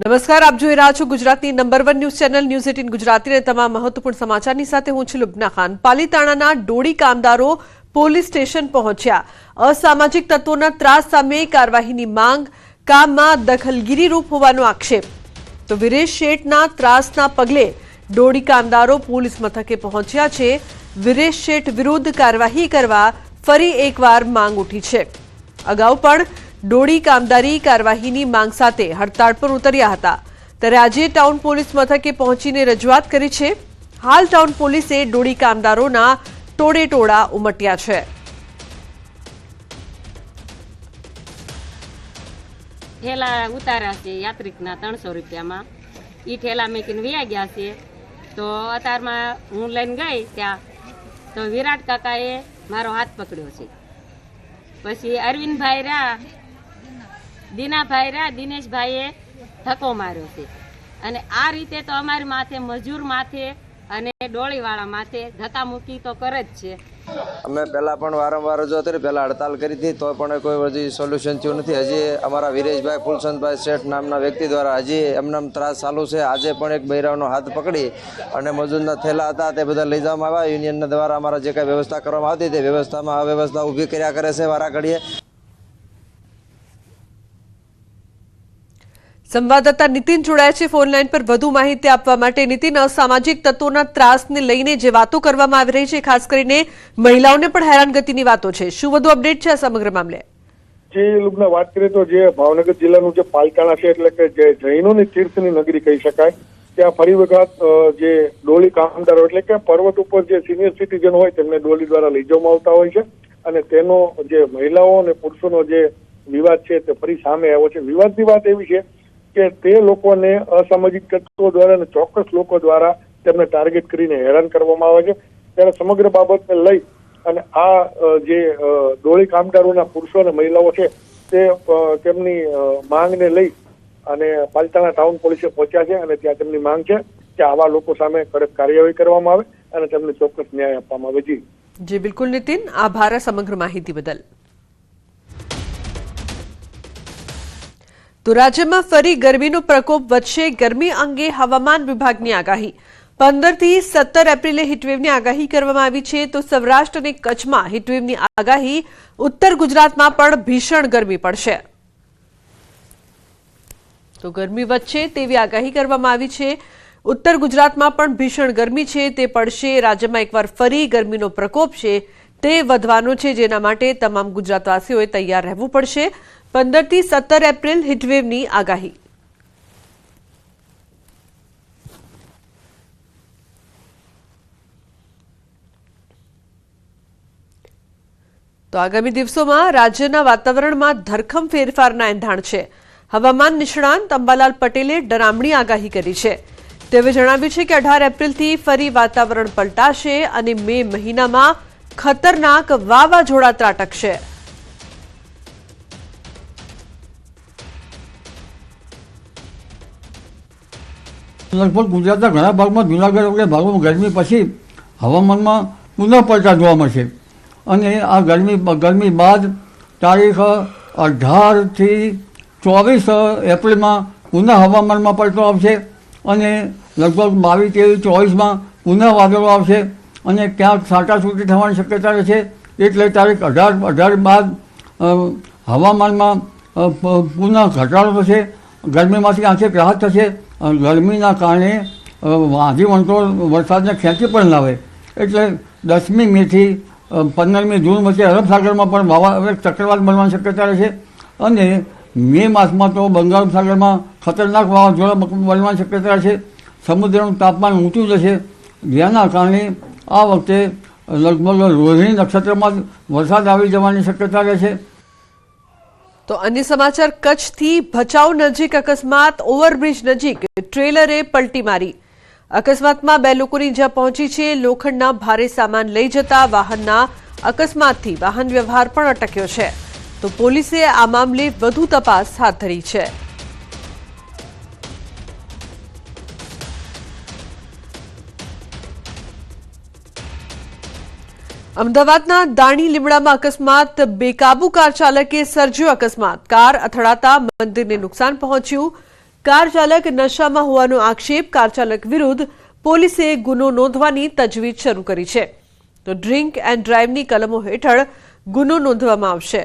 નમસ્કાર, આપ જોઈ રહ્યા છો ગુજરાતની number one news channel news eighteen ગુજરાતીને તમામ મહત્વપૂર્ણ સમાચારની સાથે હું છું લુબના ખાન. પાલીતાણાના ડોડી કામદારો પોલીસ સ્ટેશન પહોંચ્યા. અસામાજિક તત્વોના ત્રાસ સામે કાર્યવાહીની માંગ, કામમાં દખલગીરી રૂપ હોવાનો આક્ષેપ. તો વિરેશ શેઠના ત્રાસના પગલે ડોડી કામદારો પોલીસ મથકે પહોંચ્યા છે. વિરેશ શેઠ વિરુદ્ધ કાર્યવાહી કરવા ફરી એકવાર માંગ ઉઠી છે. અગાઉ પણ ડોડી કામદારી કાર્યવાહીની માંગ સાથે હડતાળ પર ઉતર્યા હતા. ત્યારે આજે ટાઉન પોલીસ મથકે પહોંચીને રજૂઆત કરી છે. હાલ ટાઉન પોલીસે ડોડી કામદારોના ટોળે ટોળા ઉમટ્યા છે. ઠેલા ઉતાર્યા છે યાત્રિકના ત્રણસો રૂપિયામાં. એ ઠેલા મેકીને વ્યા ગયા છે. તો અત્યારમાં હું લઈને ગઈ ત્યાં. તો વિરાટ કાકાએ મારો હાથ પકડ્યો છે. પછી અરવિંદભાઈ રહ્યા. દીનાભાઈ રા દિનેશભાઈએ ધક્કો માર્યો છે. અને આ રીતે તો અમારી માથે, મજૂર માથે અને ડોળીવાળા માથે ધક્કા મૂકી તો કરે જ છે. અમે પહેલાં પણ વારંવાર જો હતી પહેલાં હડતાલ કરી હતી, તો પણ કોઈ હજી સોલ્યુશન થયું નથી. હજી અમારા વિરેશભાઈ ફુલસંતભાઈ શેઠ નામના વ્યક્તિ દ્વારા હજી એમને ત્રાસ ચાલુ છે. આજે પણ એક બૈરાવનો હાથ પકડી અને મજૂરના થેલા હતા તે બધા લઈ જવામાં આવ્યા. યુનિયનના દ્વારા અમારા જે કાંઈ વ્યવસ્થા કરવામાં આવતી તે વ્યવસ્થામાં અવ્યવસ્થા ઊભી કર્યા કરે છે વારા ઘડીએ સંવાદદાતા નીતિન જોડાયા છે. ફોન લાઈન પર વધુ માહિતી આપવા માટે નીતિન અસામાજિક તત્વોના ત્રાસને લઈને જે વાતો કરવામાં આવી રહી છે, ખાસ કરીને મહિલાઓને પણ હેરાનગતિની વાતો છે. શું વધુ અપડેટ છે આ સમગ્ર મામલે? જે લોકોને વાત કરીએ તો જે ભાવનગર જિલ્લાનું જે પાલતાણા છે, એટલે કે જે જૈનોની તીર્થની નગરી કહી શકાય, ત્યાં ફરી વખત જે ડોલી કામદારો એટલે કે પર્વત ઉપર જે સિનિયર સિટીઝન હોય, તેમને ડોલી દ્વારા લઈ જવામાં આવતા હોય છે. અને તેનો જે મહિલાઓ અને પુરુષોનો જે વિવાદ છે, તે ફરી સામે આવ્યો છે. વિવાદની વાત એવી છે કે તે લોકોને અસામાજિક તત્વો દ્વારા અને ચોક્કસ લોકો દ્વારા તેમને ટાર્ગેટ કરીને હેરાન કરવામાં આવે છે. ત્યારે સમગ્ર બાબતને લઈ અને આ જે ડોળી કામદારોના પુરુષો અને મહિલાઓ છે, તે તેમની માંગને લઈ અને પાલિતાણા ટાઉન પોલીસે પહોંચ્યા છે અને ત્યાં તેમની માંગ છે કે આવા લોકો સામે કડક કાર્યવાહી કરવામાં આવે અને તેમને ચોક્કસ ન્યાય આપવામાં આવે. જી. જી, બિલકુલ નીતિન. આભાર સમગ્ર માહિતી બદલ. તો રાજ્યમાં ફરી ગરમીનો પ્રકોપ વધશે. ગરમી અંગે હવામાન વિભાગની આગાહી. પંદરથી સત્તર એપ્રિલે હીટવેવની આગાહી કરવામાં આવી છે. તો સૌરાષ્ટ્ર અને કચ્છમાં હીટવેવની આગાહી. ઉત્તર ગુજરાતમાં પણ ભીષણ ગરમી પડશે. તો ગરમી વધશે તેવી આગાહી કરવામાં આવી છે. ઉત્તર ગુજરાતમાં પણ ભીષણ ગરમી છે. તે પડશે. રાજ્યમાં એકવાર ફરી ગરમીનો પ્રકોપ છે. તે વધવાનો છે. જેના માટે તમામ ગુજરાતવાસીઓએ તૈયાર રહેવું પડશે. પંદરથી સત્તર એપ્રિલ હીટવેવની આગાહી. તો આગામી દિવસોમાં રાજ્યના વાતાવરણમાં ધરખમ ફેરફારના એંધાણ છે. હવામાન નિષ્ણાંત અંબાલાલ પટેલે ડરામણી આગાહી કરી છે. તેઓએ જણાવ્યું છે કે અઢાર એપ્રિલથી ફરી વાતાવરણ પલટાશે અને મે મહિનામાં ખતરનાક વાવાઝોડા ત્રાટકશે. લગભગ ગુજરાતના ઘણા ભાગમાં જુનાગઢ વગેરે ભાગોમાં ગરમી પછી હવામાનમાં પુનઃ પડતા જોવા મળશે અને આ ગરમી ગરમી બાદ તારીખ અઢારથી ચોવીસ એપ્રિલમાં પુનઃ હવામાનમાં પડતો આવશે અને લગભગ બાવીસ તેવીસ ચોવીસમાં પુનઃ વાદળો આવશે અને ક્યાંક છાંટાછૂટી થવાની શક્યતા રહેશે. એટલે તારીખ અઢાર અઢાર બાદ હવામાનમાં પુનઃ ઘટાડો થશે. ગરમીમાંથી આંશિક રાહત થશે. ગરમીના કારણે વાંધી વંટોળ વરસાદને ખેંચી પણ લાવે એટલે દસમી મેથી પંદરમી જૂન વચ્ચે અરબ સાગરમાં પણ વાવા એક ચક્રવાત બનવાની શક્યતા રહે છે અને મે માસમાં તો બંગાળ સાગરમાં ખતરનાક વાવાઝોડા બનવાની શક્યતા રહેશે. સમુદ્રનું તાપમાન ઊંચું જશે. જેના કારણે આ વખતે લગભગ રોહિણી નક્ષત્રમાં વરસાદ આવી જવાની શક્યતા રહેશે. તો અન્ય સમાચાર, કચ્છથી ભચાઉ નજીક અકસ્માત, ઓવરબ્રિજ નજીક ટ્રેલરે પલટી મારી. અકસ્માતમાં બે લોકોની જ્યાં પહોંચી છે. લોખંડના ભારે સામાન લઈ જતા વાહનના અકસ્માતથી વાહન વ્યવહાર પણ અટક્યો છે. તો પોલીસે આ મામલે વધુ તપાસ હાથ ધરી છે. અમદાવાદના દાણી લીમડામાં અકસ્માત, બેકાબુ કાર ચાલકે સર્જ્યો અકસ્માત. કાર અથડાતા મંદિરને નુકસાન પહોંચ્યું. કાર ચાલક નશામાં હોવાનો આક્ષેપ, કાર ચાલક વિરુદ્ધ પોલીસે ગુનો નોંધવાની તજવીજ શરૂ કરી છે. તો ડ્રિંક એન્ડ ડ્રાઈવની કલમો હેઠળ ગુનો નોંધવામાં આવશે.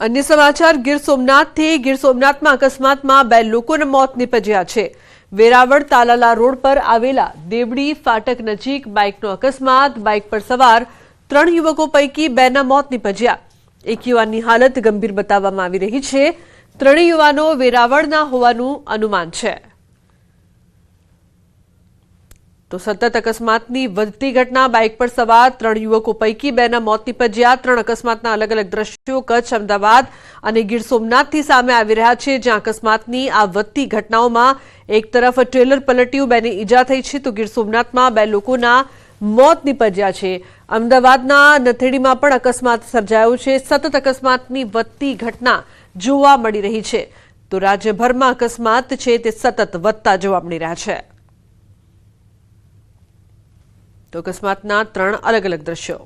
અન્ય સમાચાર, ગીર સોમનાથથી ગીર સોમનાથમાં અકસ્માતમાં બે લોકોના મોત નીપજ્યા છે. વેરાવળ તાલાલા રોડ પર આવેલા દેવડી ફાટક નજીક બાઇકનો અકસ્માત. બાઇક પર સવાર ત્રણ યુવકો પૈકી બેના મોત નીપજ્યા. એક યુવાનની હાલત ગંભીર બતાવવામાં આવી રહી છે. ત્રણેય યુવાનો વેરાવળના હોવાનું અનુમાન છે. તો સતત અકસ્માતની વધતી ઘટના, બાઇક પર સવાર ત્રણ યુવકો પૈકી બેના મોત નીપજ્યા ત્રણ અકસ્માતના અલગ અલગ દ્રશ્યો કચ્છ, અમદાવાદ અને ગીર સોમનાથથી સામે આવી રહ્યા છે, જ્યાં અકસ્માતની આ વધતી ઘટનાઓમાં એક તરફ ટ્રેલર પલટ્યું, બેને ઈજા થઈ છે, તો ગીર સોમનાથમાં બે લોકોના મોત નિપજ્યા છે. અમદાવાદના નથેડીમાં પણ અકસ્માત સર્જાયો છે. સતત અકસ્માતની વધતી ઘટના જોવા મળી રહી છે. તો રાજ્યભરમાં અકસ્માત છે, તે સતત વધતા જોવા મળી રહ્યા છે. તો અકસ્માતના ત્રણ અલગ અલગ દ્રશ્યો.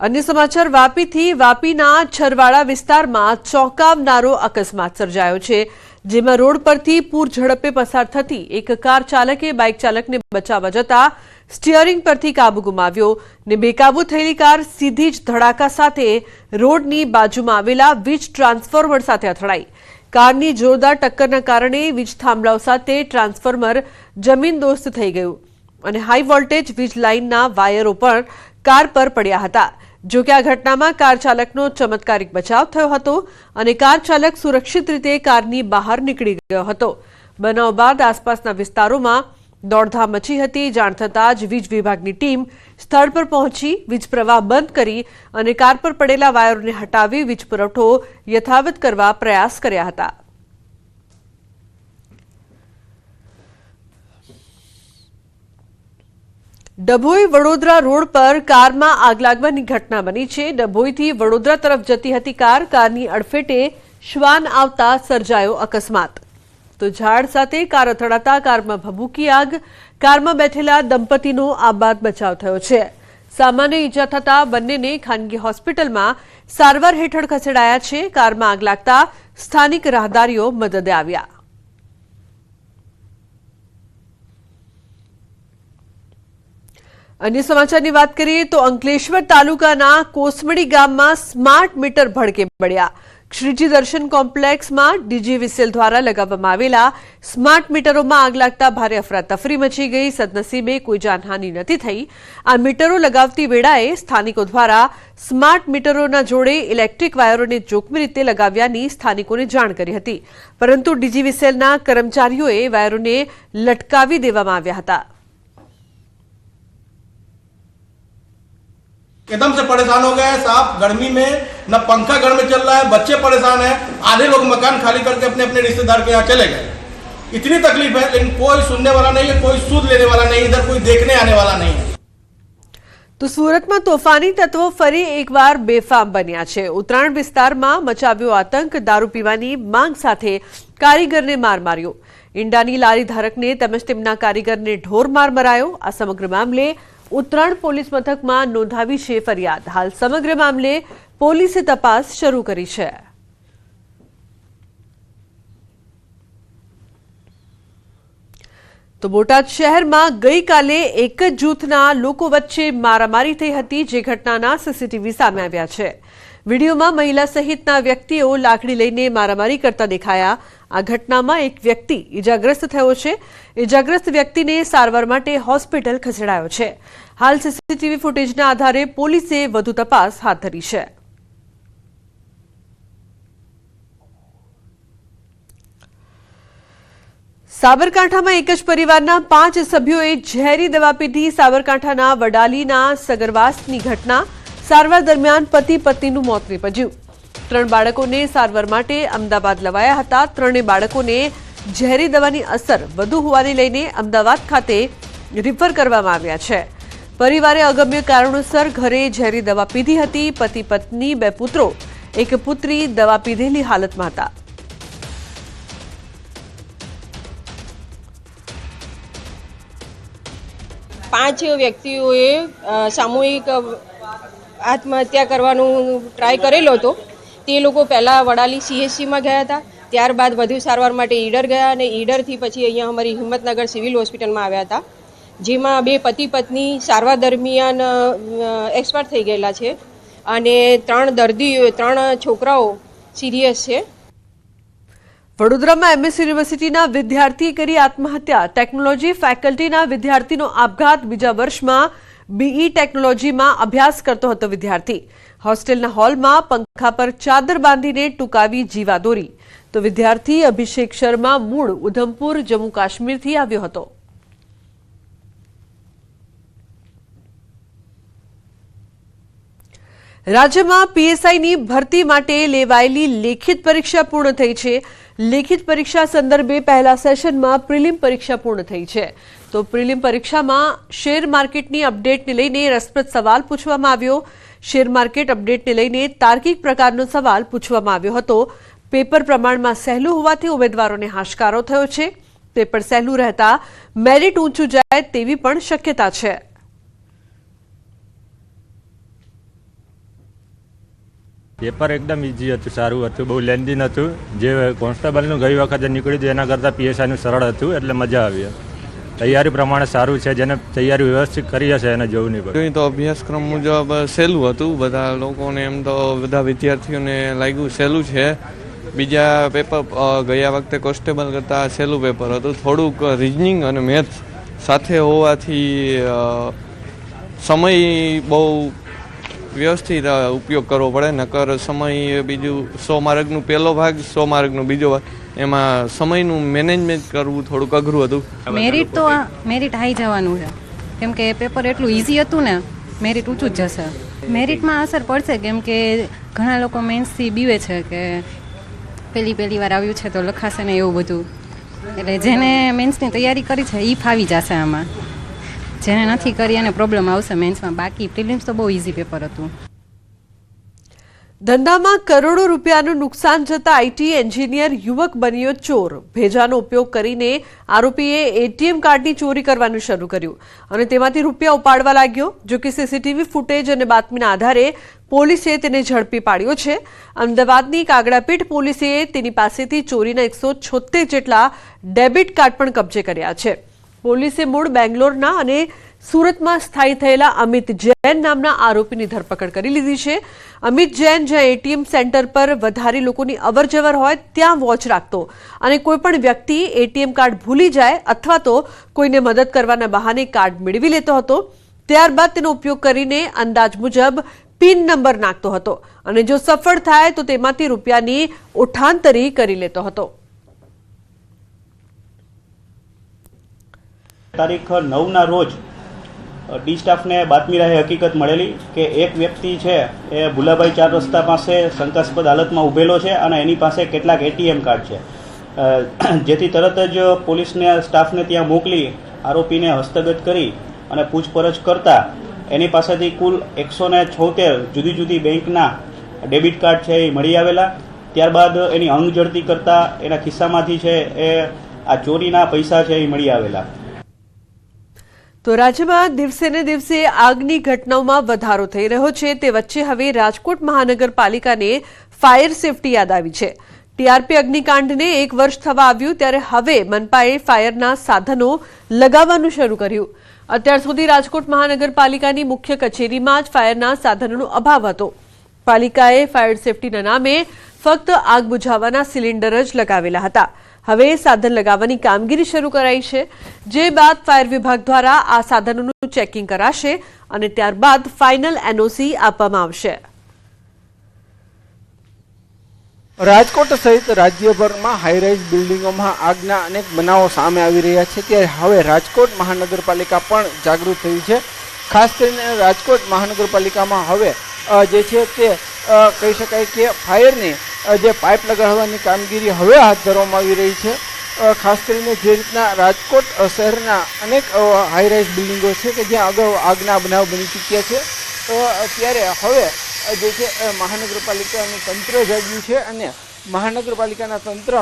અન્ય સમાચાર, વાપીથી વાપીના છરવાડા વિસ્તારમાં ચોંકાવનારો અકસ્માત સર્જાયો છે, જેમાં રોડ પરથી પૂર ઝડપે પસાર થતી એક કાર ચાલકે બાઇક ચાલકને બચાવવા જતા સ્ટીયરિંગ પરથી કાબુ ગુમાવ્યો ને બેકાબુ થયેલી કાર સીધી જ ધડાકા સાથે રોડની બાજુમાં આવેલા વીજ ટ્રાન્સફોર્મર સાથે અથડાઈ. કારની જોરદાર ટક્કરના કારણે વીજ થાંભલાઓ સાથે ટ્રાન્સફોર્મર જમીનદોસ્ત થઈ ગયું અને હાઈ વોલ્ટેજ વીજ લાઇનના વાયરો પણ કાર પર પડ્યા હતા. જો કે આ ઘટનામાં કાર ચાલકનો ચમત્કારિક બચાવ થયો હતો અને કાર ચાલક સુરક્ષિત રીતે કારની બહાર નીકળી ગયો હતો. બનાવ બાદ આસપાસના વિસ્તારોમાં દોડધામ મચી હતી. જાણ થતાં જ વીજ વિભાગની ટીમ સ્થળ પર પહોંચી, વીજ પ્રવાહ બંધ કરી અને કાર પર પડેલા વાયરોને હટાવી વીજ પુરવઠો યથાવત કરવા પ્રયાસ કર્યા હતા. ડભોઈ વડોદરા રોડ પર કારમાં આગ લાગવાની ઘટના બની છે. ડભોઈથી વડોદરા તરફ જતી હતી કાર. કારની અડફેટે શ્વાન આવતા સર્જાયો અકસ્માત. તો ઝાડ સાથે કાર અથડાતા કારમાં ભભૂકી આગ, કારમાં બેઠેલા દંપતીનો આબાદ બચાવ થયો છે. સામાન્ય ઈજા થતા બંનેને ખાનગી હોસ્પિટલમાં સારવાર હેઠળ ખસેડાયા છે. કારમાં આગ લાગતા સ્થાનિક રાહદારીઓ મદદે આવ્યા. અન્ય સમાચારની વાત કરીએ તો અંકલેશ્વર તાલુકાના કોસમડી ગામમાં સ્માર્ટ મીટર ભડકે પડ્યા. શ્રીજી દર્શન કોમ્પ્લેક્સમાં ડીજીવીસીએલ દ્વારા લગાવવામાં આવેલા સ્માર્ટ મીટરોમાં આગ લાગતા ભારે અફરાતફરી મચી ગઈ. સદનસીબે કોઈ જાનહાનિ નથી થઈ. આ મીટરો લગાવતી વેળાએ સ્થાનિકો દ્વારા સ્માર્ટ મીટરોના જોડે ઇલેક્ટ્રિક વાયરોને જોખમી રીતે લગાવ્યાની સ્થાનિકોને જાણ કરી હતી. પરંતુ ડીજીવીસીએલના કર્મચારીઓએ વાયરોને લટકાવી દેવામાં આવ્યા હતા. एकदम से परेशान हो गए हैं साहब गर्मी में न पंखा घर में चल रहा है बच्चे परेशान हैं आधे लोग मकान खाली करके अपने अपने रिश्तेदार के यहाँ चले गए इतनी तकलीफ है लेकिन कोई सुनने वाला नहीं है कोई सूद लेने वाला नहीं है इधर कोई देखने आने वाला नहीं है તો સુરતમાં તોફાની તત્વો ફરી એકવાર બેફામ બન્યા છે ઉત્તરાયણ વિસ્તારમાં મચાવ્યો આતંક દારૂ પીવાની માંગ સાથે કારીગરને માર માર્યો ઈંડાની લારી ધારકને તેમજ તેમના કારીગરને ઢોર માર મરાયો આ સમગ્ર મામલે ઉત્તરાયણ પોલીસ મથકમાં નોંધાવી છે ફરિયાદ. હાલ સમગ્ર મામલે પોલીસે તપાસ શરૂ કરી છે. તો બોટાદ શહેરમાં ગઈકાલે એક જ જૂથના લોકો વચ્ચે મારામારી થઈ હતી, જે ઘટનાના સીસીટીવી સામે આવ્યા છે. વિડીયોમાં મહિલા સહિતના વ્યક્તિઓ લાકડી લઈને મારામારી કરતા દેખાયા. આ ઘટનામાં એક વ્યક્તિ ઇજાગ્રસ્ત થયો છે. ઇજાગ્રસ્ત વ્યક્તિને સારવાર માટે હોસ્પિટલ ખસેડાયો છે. હાલ સીસીટીવી ફૂટેજના આધારે પોલીસે વધુ તપાસ હાથ ધરી છે. સાબરકાંઠામાં એક જ પરિવારના પાંચ સભ્યોએ ઝેરી દવા પીધી સાબરકાંઠાના વડાલીના સગરવાસની ઘટના. સારવાર દરમિયાન પતિ પત્નીનું મોત નીપજ્યું. ત્રણ બાળકોને સારવાર માટે અમદાવાદ લવાયા હતા. ત્રણેય બાળકોને ઝેરી દવાની અસર વધુ હોવાને લઈને અમદાવાદ ખાતે રિફર કરવામાં આવ્યા છે. પરિવારે અગમ્ય કારણોસર ઘરે ઝેરી દવા પીધી હતી. પતિ પત્ની બે પુત્રો, એક પુત્રી દવા પીધેલી હાલતમાં હતા પાંચ વ્યક્તિઓએ સામૂહિક આત્મહત્યા કરવાનું ટ્રાય કરેલો હતો. તે લોકો પહેલાં વડાલી સીએચસીમાં ગયા હતા. ત્યારબાદ વધુ સારવાર માટે ઈડર ગયા અને ઈડરથી પછી અહીંયા અમારી હિંમતનગર સિવિલ હોસ્પિટલમાં આવ્યા હતા. જેમાં બે પતિ પત્ની સારવાર દરમિયાન એક્સપાયર થઈ ગયેલા છે અને ત્રણ દર્દીઓ, ત્રણ છોકરાઓ સિરિયસ છે. વડોદરામાં એમએસ યુનિવર્સિટીના વિદ્યાર્થીએ કરી આત્મહત્યા. ટેકનોલોજી ફેકલ્ટીના વિદ્યાર્થીનો આપઘાત. બીજા વર્ષમાં બીઈ ટેકનોલોજીમાં અભ્યાસ કરતો હતો વિદ્યાર્થી. હોસ્ટેલના હોલમાં પંખા પર ચાદર બાંધીને ટૂંકાવી જીવા દોરી તો વિદ્યાર્થી અભિષેક શર્મા મૂળ ઉધમપુર, જમ્મુ કાશ્મીરથી આવ્યો હતો. રાજ્યમાં પીએસઆઈની ભરતી માટે લેવાયેલી લેખિત પરીક્ષા પૂર્ણ થઈ છે. લેખિત પરીક્ષા સંદર્ભે પહેલા સેશનમાં પ્રિલિમ પરીક્ષા પૂર્ણ થઈ છે. તો પ્રિલિમ પરીક્ષામાં શેર માર્કેટની અપડેટને લઈને રસપ્રદ સવાલ પૂછવામાં આવ્યો. શેર માર્કેટ અપડેટને લઈને તાર્કિક પ્રકારનો સવાલ પૂછવામાં આવ્યો હતો. પેપર પ્રમાણમાં સહેલું હોવાથી ઉમેદવારોને હાશકારો થયો છે. પેપર સહેલું રહેતા, મેરિટ ઊંચું જાય તેવી પણ શક્યતા છે. પેપર એકદમ ઇઝી હતું, સારું હતું, બહુ લેન્દી નહોતું. જે કોન્સ્ટેબલનું ગઈ વખતે નીકળ્યું એના કરતાં પીએસઆઈનું સરળ હતું, એટલે મજા આવી તૈયારી પ્રમાણે સારું છે, જેને તૈયારી વ્યવસ્થિત કરી હશે એને જોવું નહીં પડે તો અભ્યાસક્રમ મુજબ સહેલું હતું, બધા લોકોને એમ તો બધા વિદ્યાર્થીઓને લાગ્યું સહેલું છે. બીજા પેપર ગયા વખતે કોન્સ્ટેબલ કરતાં સહેલું પેપર હતું. થોડુંક રિઝનિંગ અને મેથ્સ સાથે હોવાથી સમય બહુ વ્યવસ્થિત ઉપયોગ કરવો પડે, નકર સમય બીજું સો માર્ગનું પહેલો ભાગ, સો માર્ગનું બીજો ભાગ. એમાં સમયનું મેનેજમેન્ટ કરવું થોડુંક અઘરું હતું. મેરિટ તો આ મેરિટ હાઈ જવાનું છે. કેમ કે પેપર એટલું ઇઝી હતું ને મેરિટ ઊંચું જ જશે. મેરિટમાં અસર પડશે, કેમ કે ઘણા લોકો મેન્સથી બીવે છે કે પહેલી પહેલી વાર આવ્યું છે તો લખાશે ને એવું બધું. એટલે જેને મેન્સની તૈયારી કરી છે એ ફાવી જશે આમાં. જેને નથી કરી એને પ્રોબ્લેમ આવશે મેન્સમાં બાકી પ્રિલિમ્સ તો બહુ ઇઝી પેપર હતું. ધંધામાં કરોડો રૂપિયાનું નુકસાન જતા આઈટી એન્જિનિયર યુવક બન્યો ચોર. ભેજાનો ઉપયોગ કરીને આરોપીએ એટીએમ કાર્ડની ચોરી કરવાનું શરૂ કર્યું અને તેમાંથી રૂપિયા ઉપાડવા લાગ્યો. જો કે સીસીટીવી ફૂટેજ અને બાતમીના આધારે પોલીસે તેને ઝડપી પાડ્યો છે. અમદાવાદની કાગડાપીઠ પોલીસે તેની પાસેથી ચોરીના એકસો જેટલા ડેબિટ કાર્ડ પણ કબજે કર્યા છે. પોલીસે મૂળ બેંગ્લોરના અને સુરતમાં સ્થાયી થયેલા અમિત જૈન નામના આરોપીની ધરપકડ કરી લીધી છે. અમિત જૈન જ્યાં એટીએમ સેન્ટર પર વધારે લોકોની અવરજવર હોય ત્યાં વોચ રાખતો અને કોઈપણ વ્યક્તિ એટીએમ કાર્ડ ભૂલી જાય અથવા તો કોઈને મદદ કરવાના બહાને કાર્ડ મેળવી લેતો હતો. ત્યારબાદ તેનો ઉપયોગ કરીને અંદાજ મુજબ પિન નંબર નાખતો હતો અને જો સફળ થાય તો તેમાંથી રૂપિયાની ઉઠાંતરી કરી લેતો હતો. તારીખ નવના રોજ ડી સ્ટાફને બાતમી રહે હકીકત મળેલી કે એક વ્યક્તિ છે એ ભુલાભાઈ ચાર રસ્તા પાસે શંકાસ્પદ હાલતમાં ઊભેલો છે અને એની પાસે કેટલાક એટીએમ કાર્ડ છે. જેથી તરત જ પોલીસને સ્ટાફને ત્યાં મોકલી આરોપીને હસ્તગત કરી અને પૂછપરછ કરતા એની પાસેથી કુલ એકસો ને છોતેર જુદી જુદી બેંકના ડેબિટ કાર્ડ છે એ મળી આવેલા. ત્યારબાદ એની અંગ જડતી કરતા એના ખિસ્સામાંથી છે એ આ ચોરીના પૈસા છે એ મળી આવેલા. તો રાજ્યમાં દિવસે ને દિવસે આગની ઘટનાઓમાં વધારો થઈ રહ્યો છે. તે વચ્ચે હવે રાજકોટ મહાનગરપાલિકાને ફાયર સેફટી યાદ આવી છે. ટીઆરપી અગ્નિકાંડને એક વર્ષ થવા આવ્યું ત્યારે હવે મનપાએ ફાયરના સાધનો લગાવવાનું શરૂ કર્યું. અત્યાર સુધી રાજકોટ મહાનગરપાલિકાની મુખ્ય કચેરીમાં જ ફાયરના સાધનોનો અભાવ હતો. પાલિકાએ ફાયર સેફટીના નામે ફક્ત આગ બુઝાવવાના સિલિન્ડર જ લગાવેલા હતા. હવે સાધન લગાવવાની કામગીરી શરૂ કરાઈ છે. જે બાદ ફાયર વિભાગ દ્વારા આ સાધનોનું ચેકિંગ કરાશે અને ત્યારબાદ ફાઇનલ એનઓસી આપવામાં આવશે. રાજકોટ સહિત રાજ્યભરમાં હાઈરાઇઝ બિલ્ડિંગોમાં આગના અનેક બનાવો સામે આવી રહ્યા છે. ત્યારે હવે રાજકોટ મહાનગરપાલિકા પણ જાગૃત થયું છે. ખાસ કરીને રાજકોટ મહાનગરપાલિકામાં હવે જે છે તે કહી શકાય કે ફાયરની જે પાઇપ લગાડવાની કામગીરી હવે હાથ ધરવામાં આવી રહી છે. ખાસ કરીને જે રીતના રાજકોટ શહેરના અનેક હાઈરાઇઝ બિલ્ડિંગો છે કે જ્યાં અગાઉ આગના બનાવ બની ચૂક્યા છે. તો અત્યારે હવે જે છે મહાનગરપાલિકાનું તંત્ર જાગ્યું છે અને મહાનગરપાલિકાના તંત્ર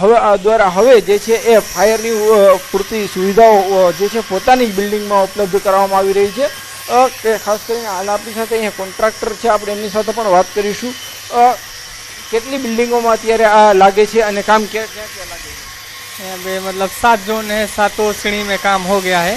હવે દ્વારા હવે જે છે એ ફાયરની પૂરતી સુવિધાઓ જે છે પોતાની બિલ્ડિંગમાં ઉપલબ્ધ કરાવવામાં આવી રહી છે. કે ખાસ કરીને હાલ આપણી સાથે અહીંયા કોન્ટ્રાક્ટર છે આપણે એમની સાથે પણ વાત કરીશું અ, કેટલી બિલ્ડિંગોમાં અત્યારે આ લાગે છે અને કામ ક્યાં ક્યાં ક્યાં લાગે છે यहाँ पे मतलब सात जोन है सातों श्रेणी में काम हो गया है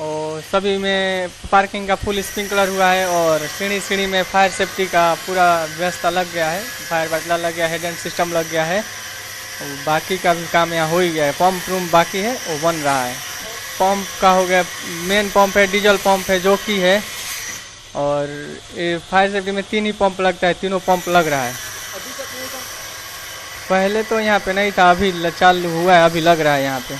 और सभी में पार्किंग का फुल स्प्रिंकलर हुआ है और श्रेणी श्रेणी में फायर सेफ्टी का पूरा व्यवस्था लग गया है फायर बाटला लग गया है हेड सिस्टम लग गया है और बाकी का भी काम यहाँ हो ही गया है पंप रूम बाकी है वो बन रहा है पंप का हो गया मेन पंप है डीजल पंप है जो कि है और ये फायर सेफ्टी में तीन ही पंप लगता है तीनों पंप लग रहा है पहले तो यहाँ पे नहीं था अभी ल- चालू हुआ है अभी लग रहा है यहाँ पे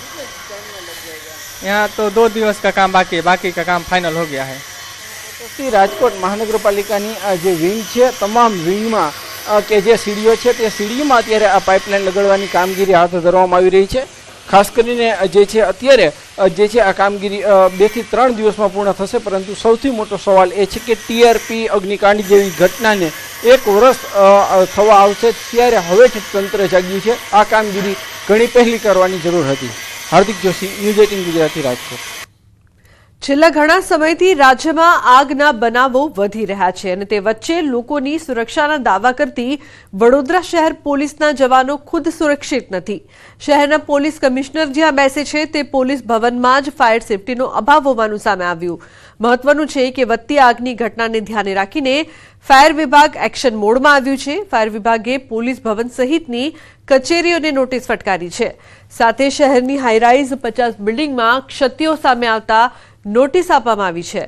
यहाँ तो दो दिवस का काम बाकी है बाकी का काम फाइनल हो गया है તેથી રાજકોટ મહાનગરપાલિકાની આ જે વિંગ છે તમામ વિંગમાં અ, કે જે સીડીઓ છે તે સીડીમાં અત્યારે આ પાઇપલાઇન લગાડવાની કામગીરી હાથ ધરવામાં આવી રહી છે ખાસ કરીને જે છે અત્યારે જે છે આ કામગીરી બેથી ત્રણ દિવસમાં પૂર્ણ થશે, પરંતુ સૌથી મોટો સવાલ એ છે કે ટીઆરપી અગ્નિકાંડ જેવી ઘટનાને એક વર્ષ થવા આવશે ત્યારે હવે તંત્ર જાગ્યું છે. આ કામગીરી ઘણી પહેલી કરવાની જરૂર હતી. Hardik Joshi, news eighteen Gujarati Rajkot. છેલ્લા ઘણા સમયથી રાજ્યમાં આગના બનાવો વધી રહ્યા છે અને તે વચ્ચે લોકોની સુરક્ષાના દાવા કરતી વડોદરા શહેર પોલીસના જવાનો ખુદ સુરક્ષિત નથી. શહેરના પોલીસ કમિશનર જ્યાં બેસે છે, તે પોલીસ ભવનમાં જ ફાયર સેફટીનો અભાવ હોવાનું સામે આવ્યું. મહત્વનું છે કે વધતી આગની ઘટનાને ધ્યાને રાખીને ફાયર વિભાગ એક્શન મોડમાં આવ્યું છે. ફાયર વિભાગે પોલીસ ભવન સહિતની કચેરીઓને નોટિસ ફટકારી છે. સાથે શહેરની હાઈરાઇઝ પચાસ બિલ્ડિંગમાં ક્ષતિઓ સામે આવતા નોટિસ આપવામાં આવી છે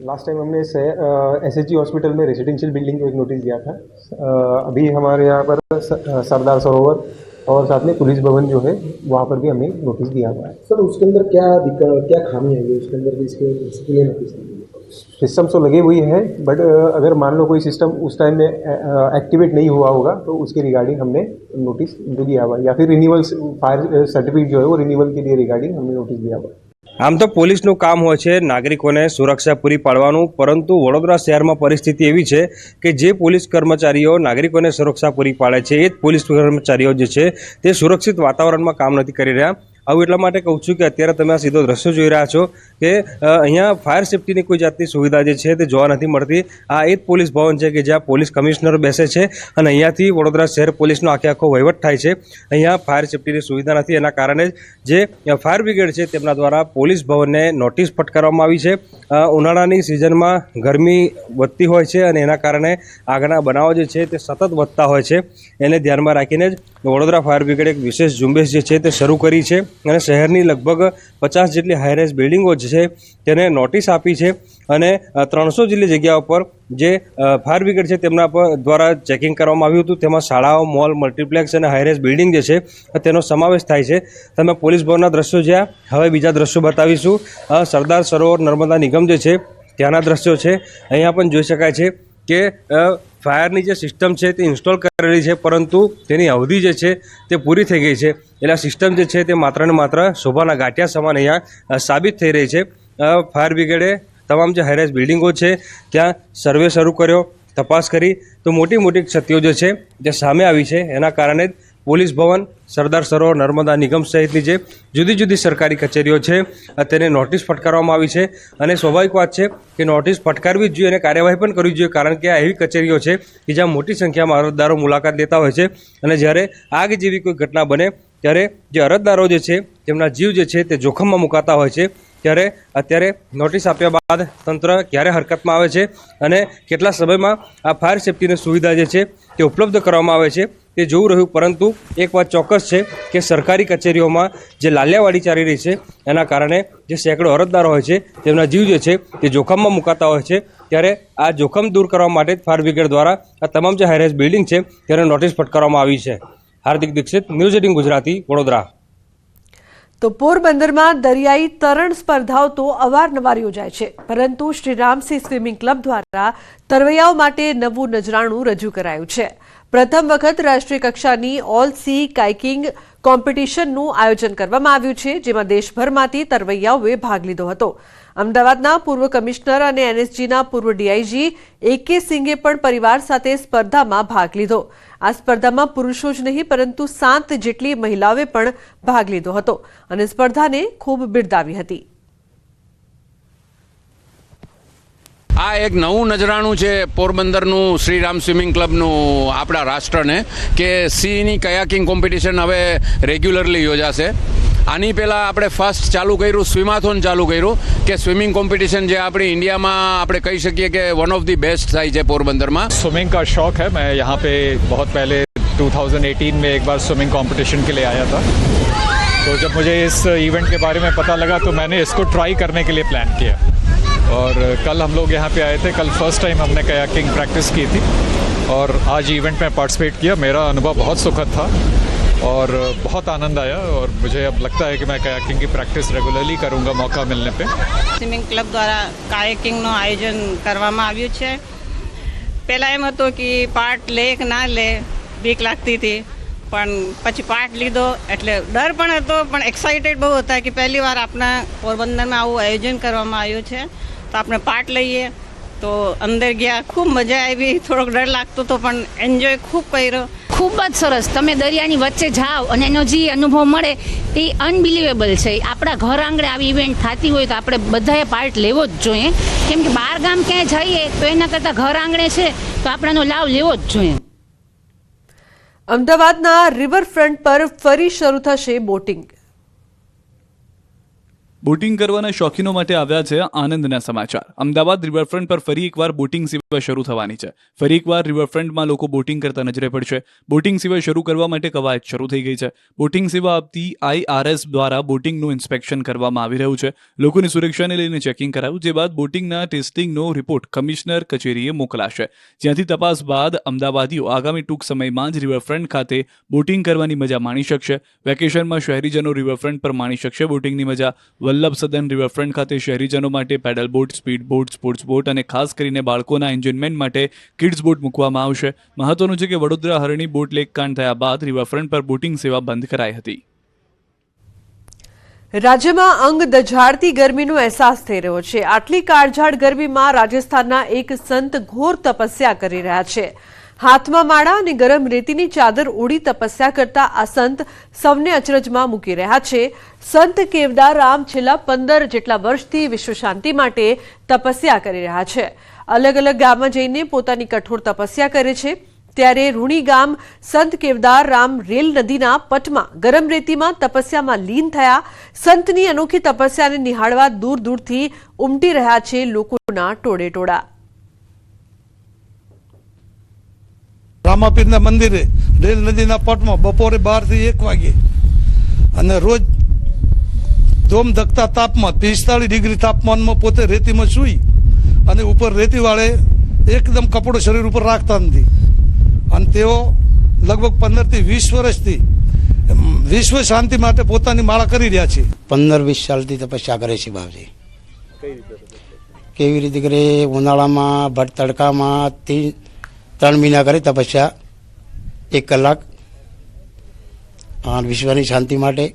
लास्ट टाइम हमने एस एच जी हॉस्पिटल में रेजिडेंशियल बिल्डिंग को एक नोटिस दिया था अ, अभी हमारे यहाँ पर स- अ, सरदार सरोवर और साथ में पुलिस भवन जो है वहाँ पर भी हमने नोटिस दिया हुआ है सर उसके अंदर क्या दिक्कत क्या खामी आई है उसके अंदर भी इसके इसके लिए नोटिस दी है सिस्टम तो लगे हुए हैं बट अगर मान लो कोई सिस्टम उस टाइम में एक्टिवेट नहीं हुआ होगा तो उसके रिगार्डिंग हमने नोटिस इनको दिया हुआ है या फिर रिन्यूअल फायर सर्टिफिकेट जो है वो रिन्यूअल के लिए रिगार्डिंग हमने नोटिस दिया हुआ है આમ તો પોલીસનું કામ હોય છે નાગરિકોને સુરક્ષા પૂરી પાડવાનું પરંતુ વડોદરા શહેરમાં પરિસ્થિતિ એવી છે કે જે પોલીસ કર્મચારીઓ નાગરિકોને સુરક્ષા પૂરી પાડે છે એ જ પોલીસ કર્મચારીઓ જે છે તે સુરક્ષિત વાતાવરણમાં કામ નથી કરી રહ્યા આવું એટલા માટે કહું છું કે અત્યારે તમે આ સીધો દ્રશ્યો જોઈ રહ્યા છો કે અહીંયા ફાયર સેફટીની કોઈ જાતની સુવિધા જે છે તે જોવા નથી મળતી. આ એ જ પોલીસ ભવન છે કે જ્યાં પોલીસ કમિશનર બેસે છે અને અહીંયાથી વડોદરા શહેર પોલીસનો આખે આખો વહીવટ થાય છે. અહીંયા ફાયર સેફટીની સુવિધા નથી. એના કારણે જ ફાયર બ્રિગેડ છે તેમના દ્વારા પોલીસ ભવનને નોટિસ ફટકારવામાં આવી છે. ઉનાળાની સિઝનમાં ગરમી વધતી હોય છે અને એના કારણે આગના બનાવો જે છે તે સતત વધતા હોય છે. એને ધ્યાનમાં રાખીને જ વડોદરા ફાયર બ્રિગેડ એક વિશેષ ઝુંબેશ જે છે તે શરૂ કરી છે અને શહેરની લગભગ પચાસ જેટલી હાઈરાઇઝ બિલ્ડિંગો જે છે, તેને નોટિસ આપી છે અને ત્રણસો જેટલી જગ્યા ઉપર જે ફાયર બ્રિગેડ છે તેમના પર દ્વારા ચેકિંગ કરવામાં આવ્યું હતું. તેમાં શાળાઓ મોલ મલ્ટીપ્લેક્સ અને હાઈરેસ બિલ્ડિંગ જે છે તેનો સમાવેશ થાય છે. તમે પોલીસ ભવનના દ્રશ્યો જ્યાં. હવે બીજા દ્રશ્યો બતાવીશું. સરદાર સરોવર નર્મદા નિગમ જે છે, ત્યાંના દ્રશ્યો છે. અહીંયા પણ જોઈ શકાય છે કે ફાયરની જે સિસ્ટમ છે તે ઇન્સ્ટોલ કરેલી છે, પરંતુ તેની અવધિ જે છે તે પૂરી થઈ ગઈ છે. એટલે સિસ્ટમ જે છે તે માત્ર ને માત્ર શોભાના ગાંઠિયા સમાન અહીંયા સાબિત થઈ રહી છે. ફાયર બ્રિગેડે તમામ જે હાઈરાઇઝ બિલ્ડિંગો છે, ત્યાં સર્વે શરૂ કર્યો, તપાસ કરી. તો મોટી મોટી ક્ષતિઓ જે છે જે સામે આવી છે. એના કારણે જ પોલીસ ભવન, સરદાર સરોવર, નર્મદા નિગમ સહિતની જે જુદી જુદી સરકારી કચેરીઓ છે તેને નોટિસ ફટકારવામાં આવી છે. અને સ્વાભાવિક વાત છે કે નોટિસ ફટકારવી જ જોઈએ અને કાર્યવાહી પણ કરવી જોઈએ, કારણ કે આ એવી કચેરીઓ છે કે જ્યાં મોટી સંખ્યામાં અરજદારો મુલાકાત લેતા હોય છે. અને જ્યારે આગ જેવી કોઈ ઘટના બને, ત્યારે જે અરજદારો જે છે, તેમના જીવ જે છે તે જોખમમાં મુકાતા હોય છે. ત્યારે અત્યારે નોટિસ આપ્યા બાદ તંત્ર ક્યારે હરકતમાં આવે છે અને કેટલા સમયમાં આ ફાયર સેફ્ટીની સુવિધા જે છે તે ઉપલબ્ધ કરવામાં આવે છે. તે જોવું રહ્યું, પરંતુ એક વાત ચોક્કસ છે કે સરકારી કચેરીઓમાં જે લાલિયાવાડી ચાલી રહી છે, એના કારણે જે સેંકડો અરજદારો હોય છે, તેમના જીવ જે છે, તે જોખમમાં મુકાતા હોય છે. ત્યારે આ જોખમ દૂર કરવા માટે ફાયર બ્રિગેડ દ્વારા આ તમામ જે હાઈરાઇઝ બિલ્ડિંગ છે, તેને નોટિસ ફટકારવામાં આવી છે. Hardik Dixit, news eighteen Gujarati, Vadodara. તો પોરબંદરમાં દરિયાઈ તરણ સ્પર્ધાઓ તો અવારનવાર યોજાય છે, પરંતુ શ્રી રામસિંહ સ્વિમિંગ ક્લબ દ્વારા તરવૈયાઓ માટે નવું નજરાણું રજૂ કરાયું છે. પ્રથમ વખત રાષ્ટ્રીય કક્ષાની ઓલ સી કાઇકિંગ કોમ્પિટિશનનું આયોજન કરવામાં આવ્યું છે, જેમાં દેશભરમાંથી તરવૈયાઓએ ભાગ લીધો હતો. અમદાવાદના પૂર્વ કમિશનર અને એનએસજીના પૂર્વ ડીઆઈજી એ કે સિંઘે પણ પરિવાર સાથે સ્પર્ધામાં ભાગ લીધો. આ સ્પર્ધામાં પુરુષો જ નહીં, પરંતુ સાત જેટલી મહિલાઓએ પણ ભાગ લીધો હતો અને સ્પર્ધાને ખૂબ બિરદાવી હતી. આ એક નવું નજરાણું છે પોરબંદરનું શ્રીરામ સ્વિમિંગ ક્લબનું આપણા રાષ્ટ્રને કે સીની કયાકિંગ કોમ્પિટિશન હવે રેગ્યુલરલી યોજાશે આની પહેલાં આપણે ફર્સ્ટ ચાલુ કર્યું સ્વિમાથોન ચાલુ કર્યું કે સ્વિમિંગ કોમ્પિટિશન જે આપણી ઇન્ડિયામાં આપણે કહી શકીએ કે વન ઓફ ધી બેસ્ટ થાય છે પોરબંદરમાં स्विमिंग का शौक है मैं यहाँ पे बहुत पहले 2018 में एक बार स्विमिंग कंपटीशन के लिए आया था तो जब मुझे इस इवेंट के बारे में पता लगा तो मैंने इसको ट्राई करने के लिए प्लान किया और कल हम लोग यहाँ पे आए थे कल फर्स्ट टाइम हमने कयाकिंग प्रैक्टिस की थी और आज इवेंट में पार्टिसिपेट किया मेरा अनुभव बहुत सुखद था और बहुत आनंद आया और मुझे अब लगता है कि मैं कयाकिंग की प्रैक्टिस रेगुलरली करूँगा मौका मिलने पे સ્વિમિંગ ક્લબ દ્વારા કાયકિંગનું આયોજન કરવામાં આવ્યું છે પહેલાં એમ હતું કે પાર્ટ લે કે ના લે બીક લાગતી હતી પણ પછી પાર્ટ લીધો એટલે ડર પણ હતો પણ એક્સાઇટેડ બહુ હતા કે પહેલી વાર આપણા પોરબંદરમાં આવું આયોજન કરવામાં આવ્યું છે તો આપણે પાર્ટ લઈએ. તો અંદર ગયા ખૂબ મજા આવી. થોડોક ડર લાગતો હતો પણ એન્જોય ખૂબ કર્યો. ખૂબ જ સરસ. તમે દરિયાની વચ્ચે જાઓ અને એનો જે અનુભવ મળે એ અનબિલિવેબલ છે. આપણા ઘર આંગણે આવી ઇવેન્ટ થતી હોય તો આપણે બધાએ પાર્ટ લેવો જ જોઈએ. કેમ કે બહાર ગામ ક્યાંય જઈએ તો એના કરતાં ઘર આંગણે છે તો આપણે એનો લાભ લેવો જ જોઈએ. અમદાવાદના રિવરફ્રન્ટ પર ફરી શરૂ થશે બોટિંગ બોટિંગ કરવાના શોખીનો માટે આવ્યા છે આનંદના સમાચાર. અમદાવાદ રિવરફ્રન્ટ પર ફરી એકવાર બોટિંગ શરૂ થવાની છે. ફરી એકવાર રિવરફ્રન્ટમાં લોકો બોટિંગ કરતા નજરે પડશે. બોટિંગ સિવાય શરૂ કરવા માટે કવાયત શરૂ થઈ ગઈ છે. બોટિંગ સેવા આપતી આઈઆરએસ દ્વારા બોટિંગનું ઇન્સ્પેક્શન કરવામાં આવી રહ્યું છે. લોકોની સુરક્ષાને લઈને ચેકિંગ કરાયું, જે બાદ બોટિંગના ટેસ્ટિંગનો રિપોર્ટ કમિશનર કચેરીએ મોકલાશે. જ્યાંથી તપાસ બાદ અમદાવાદીઓ આગામી ટૂંક સમયમાં જ રિવરફ્રન્ટ ખાતે બોટિંગ કરવાની મજા માણી શકશે. વેકેશનમાં શહેરીજનો રિવરફ્રન્ટ પર માણી શકશે બોટિંગની મજા. વલ્લભ સદન રિવરફ્રન્ટ ખાતે શહેરીજનો માટે paddle boat speed boat sports boat અને ખાસ કરીને બાળકોના એન્જોયમેન્ટ માટે કિડ્સ બોટ મૂકવામાં આવશે. મહત્વનું છે કે વડોદરા હરણી બોટ લેક કાંડ થયા બાદ રિવરફ્રન્ટ પર બોટિંગ સેવા બંધ કરાઈ હતી. રાજ્યમાં અંગ દઝાડતી ગરમીનો અહેસાસ થઈ રહ્યો છે. આટલી કાળઝાળ ગરમીમાં રાજસ્થાનના એક સંત ઘોર તપસ્યા કરી રહ્યા છે. હાથમાં માળા અને ગરમ રેતીની ચાદર ઓઢી તપસ્યા કરતા આ સંત સૌને અચરજમાં મૂકી રહ્યા છે. સંત કેવદાર રામ છેલ્લા પંદર જેટલા વર્ષથી વિશ્વ શાંતિ માટે તપસ્યા કરી રહ્યા છે. અલગ અલગ ગામમાં જઈને પોતાની કઠોર તપસ્યા કરે છે. ત્યારે રૂણી ગામ સંત કેવદાર રામ રેલ નદીના પટમાં ગરમ રેતીમાં તપસ્યામાં લીન થયા. સંતની અનોખી તપસ્યાને નિહાળવા દૂર દૂરથી ઉમટી રહ્યા છે લોકોના ટોળે ટોળા. રામાપીરના મંદિરે રેલ નદીના પટમાં બપોરે બારથી એક વાગે. અને રોજ ધોમ ધકતા તાપમાં પિસ્તાળીસ ડિગ્રી તાપમાનમાં પોતે રેતીમાં સૂઈ અને ઉપર રેતીવાળે એકદમ કપડું શરીર ઉપર રાખતા નથી. અને તેઓ લગભગ પંદરથી વીસ વર્ષથી વિશ્વ શાંતિ માટે પોતાની માળા કરી રહ્યા છે. પંદર વીસ સાલથી તપસ્યા કરે છે બાપજી. કેવી રીતે કરે? ઉનાળામાં ભટ તડકામાં તી ત્રણ મહિના કરી તપસ્યા, એક કલાક. વિશ્વની શાંતિ માટે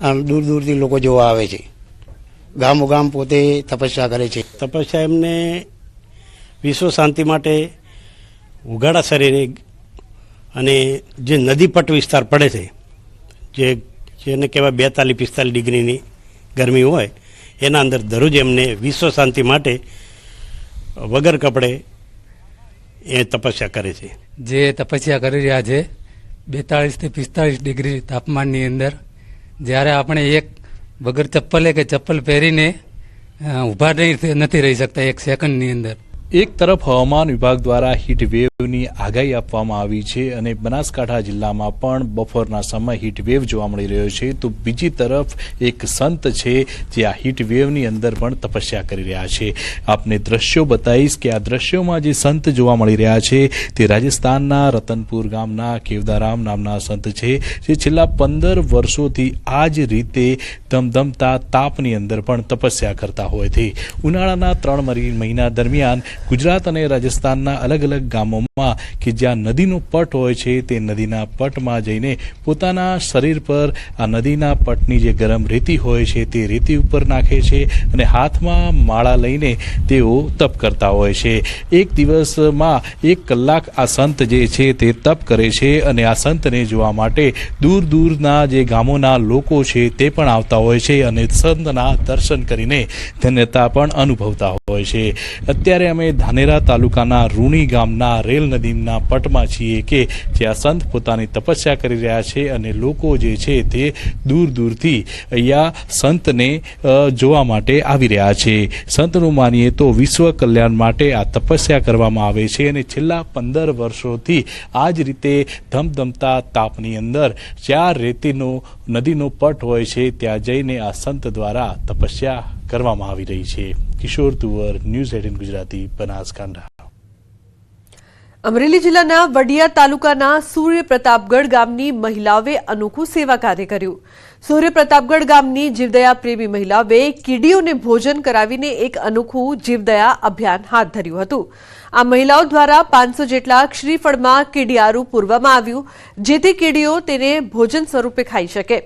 અને દૂર દૂરથી લોકો જોવા આવે છે. ગામો ગામ પોતે તપસ્યા કરે છે. તપસ્યા એમને વિશ્વ શાંતિ માટે ઉગાડા શરીરે અને જે નદીપટ વિસ્તાર પડે છે, જે જેને કહેવાય બેતાલીસ પિસ્તાલીસ ડિગ્રીની ગરમી હોય, એના અંદર દરરોજ એમને વિશ્વ શાંતિ માટે વગર કપડે એ તપસ્યા કરે છે. જે તપસ્યા કરી રહ્યા છે બેતાળીસથી પિસ્તાળીસ ડિગ્રી તાપમાનની અંદર, જ્યારે આપણે એક વગર ચપ્પલે કે ચપ્પલ પહેરીને ઊભા નથી રહી શકતા એક સેકન્ડની અંદર. એક તરફ હવામાન વિભાગ દ્વારા હીટ વેવની આગાહી આપવામાં આવી છે અને બનાસકાંઠા જિલ્લામાં પણ બપોરના સમય હીટ વેવ જોવા મળી રહ્યો છે, તો બીજી તરફ એક સંત છે જે આ હીટ વેવની અંદર પણ તપસ્યા કરી રહ્યા છે. આપને દ્રશ્યો બતાવીશ કે આ દ્રશ્યોમાં જે સંત જોવા મળી રહ્યા છે તે રાજસ્થાનના રતનપુર ગામના કેવદારામ નામના સંત છે, જે છેલ્લા પંદર વર્ષોથી આ જ રીતે ધમધમતા તાપની અંદર પણ તપસ્યા કરતા હોય છે. ઉનાળાના ત્રણ મહિના દરમિયાન ગુજરાત અને રાજસ્થાનના અલગ અલગ ગામોમાં કે જ્યાં નદીનો પટ હોય છે, તે નદીના પટમાં જઈને પોતાના શરીર પર આ નદીના પટની જે ગરમ રેતી હોય છે, તે રેતી ઉપર નાખે છે અને હાથમાં માળા લઈને તેઓ તપ કરતા હોય છે. એક દિવસમાં એક કલાક આ સંત જે છે, તે તપ કરે છે અને આ સંતને જોવા માટે દૂર દૂરના જે ગામોના લોકો છે, તે પણ આવતા હોય છે અને સંતના દર્શન કરીને ધન્યતા પણ અનુભવતા હોય છે. અત્યારે અમે ધાનેરા તાલુકાના રૂણી ગામના રેલ નદીના પટમાં છીએ કે જ્યાં સંત પોતાની તપસ્યા કરી રહ્યા છે અને લોકો જે છે તે દૂર દૂરથી અહીંયા સંતને જોવા માટે આવી રહ્યા છે. સંતનું માનીએ તો વિશ્વ કલ્યાણ માટે આ તપસ્યા કરવામાં આવે છે અને છેલ્લા પંદર વર્ષોથી આ જ રીતે ધમધમતા તાપની અંદર જ્યાં રેતીનો, નદીનો પટ હોય છે, ત્યાં જઈને આ સંત દ્વારા તપસ્યા કરવામાં આવી રહી છે. Kishore Tuvar, news eighteen Gujarati, Banaskantha. Amreli જિલ્લાના વડિયા તાલુકાના સૂર્યપ્રતાપગઢ ગામની મહિલાઓએ અનોખું સેવા કાર્ય કર્યું. સૂર્યપ્રતાપગઢ ગામની જીવદયા પ્રેમી મહિલાઓએ કીડીઓને ભોજન કરાવીને એક અનોખું જીવદયા અભિયાન હાથ ધર્યું હતું. આ મહિલાઓ દ્વારા પાંચસો જેટલા શ્રીફળમાં કીડિયારું પૂરવામાં આવ્યું, જેથી કીડીઓ તેને ભોજન સ્વરૂપે ખાઈ શકે.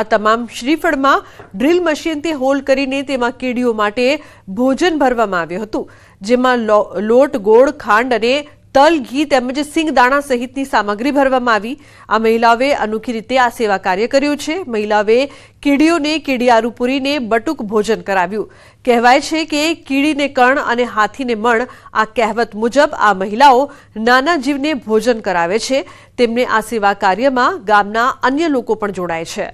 આ તમામ શ્રીફળમાં ડ્રીલ મશીનથી હોલ કરીને તેમાં કીડીઓ માટે ભોજન ભરવામાં આવ્યું હતું, જેમાં લોટ, ગોળ, ખાંડ અને તલ, ઘી તેમજ સિંગદાણા સહિતની સામગ્રી ભરવામાં આવી. આ મહિલાઓએ અનોખી રીતે આ સેવા કાર્ય કર્યું છે. મહિલાઓએ કીડીઓને કીડિયારું પૂરીને બટુક ભોજન કરાવ્યું. કહેવાય છે કે કીડીને કણ અને હાથીને મણ, આ કહેવત મુજબ આ મહિલાઓ નાના જીવને ભોજન કરાવે છે. તેમને આ સેવા કાર્યમાં ગામના અન્ય લોકો પણ જોડાય છે.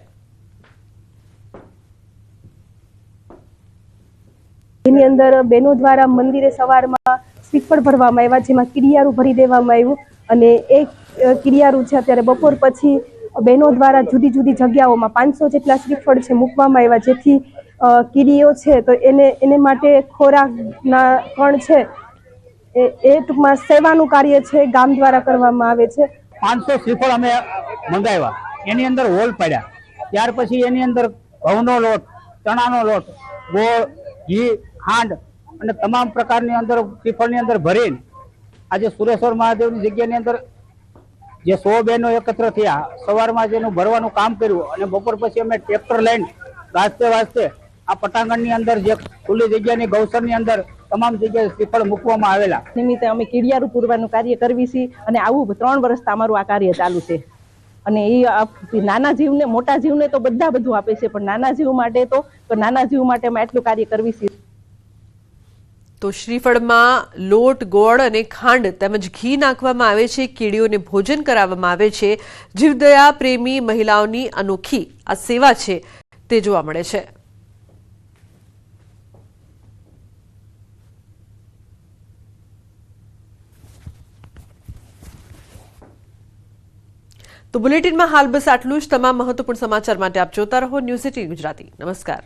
એની અંદર બહેનો દ્વારા મંદિરે સવારમાં શ્રીફળ ભરવામાં આવ્યા, જેમાં કિડિયારું ભરી દેવામાં આવ્યું અને એ કિરિયારું છે અત્યારે બપોર પછી બહેનો દ્વારા જુદી જુદી જગ્યાઓમાં પાંચસો જેટલા શ્રીફળ છે મૂકવામાં આવ્યા, જેથી કીડીઓ છે તો એને એને માટે ખોરાકના કણ છે. એ ટૂંકમાં સેવાનું કાર્ય છે, ગામ દ્વારા કરવામાં આવે છે. પાંચસો શ્રીફળ અમે મંગાવ્યા. એની અંદર હોલ પડ્યા. ત્યાર પછી એની અંદર ઘઉંનો લોટ, ચણાનો લોટ, ગોળ, ઘી ખાંડ અને તમામ પ્રકારની અંદર શ્રીફળની અંદર ભરીને આજે સુરેશ્વર મહાદેવની જગ્યાની અંદર જે સો બહેનો એકત્ર થયા, સવારમાં જેનું ભરવાનું કામ કર્યું અને બપોર પછી અમે ટ્રેક્ટર લઈને વાસ્તે વાંચતે આ પટાંગણની અંદર જે ખુલ્લી જગ્યાની ગૌસરની અંદર તમામ જગ્યાએ શ્રીફળ મૂકવામાં આવેલા. નિમિત્તે અમે કીડિયારું પૂરવાનું કાર્ય કરવી છીએ અને આવું ત્રણ વર્ષથી અમારું આ કાર્ય ચાલુ છે. અને એ નાના જીવને, મોટા જીવને તો બધા બધું આપે છે, પણ નાના જીવ માટે તો તો નાના જીવ માટે અમે આટલું કાર્ય કરવી છીએ તો શ્રીફળમાં લોટ, ગોળ અને ખાંડ તેમજ ઘી નાખવામાં આવે છે, કીડીઓને ભોજન કરાવવામાં આવે છે. જીવદયા પ્રેમી મહિલાઓની અનોખી આ સેવા છે, તે જોવા મળે છે. તો બુલેટિનમાં હાલ બસ આટલું જ. તમામ મહત્વપૂર્ણ સમાચાર માટે આપ જોતા રહો ન્યૂઝ એટીન ગુજરાતી. નમસ્કાર.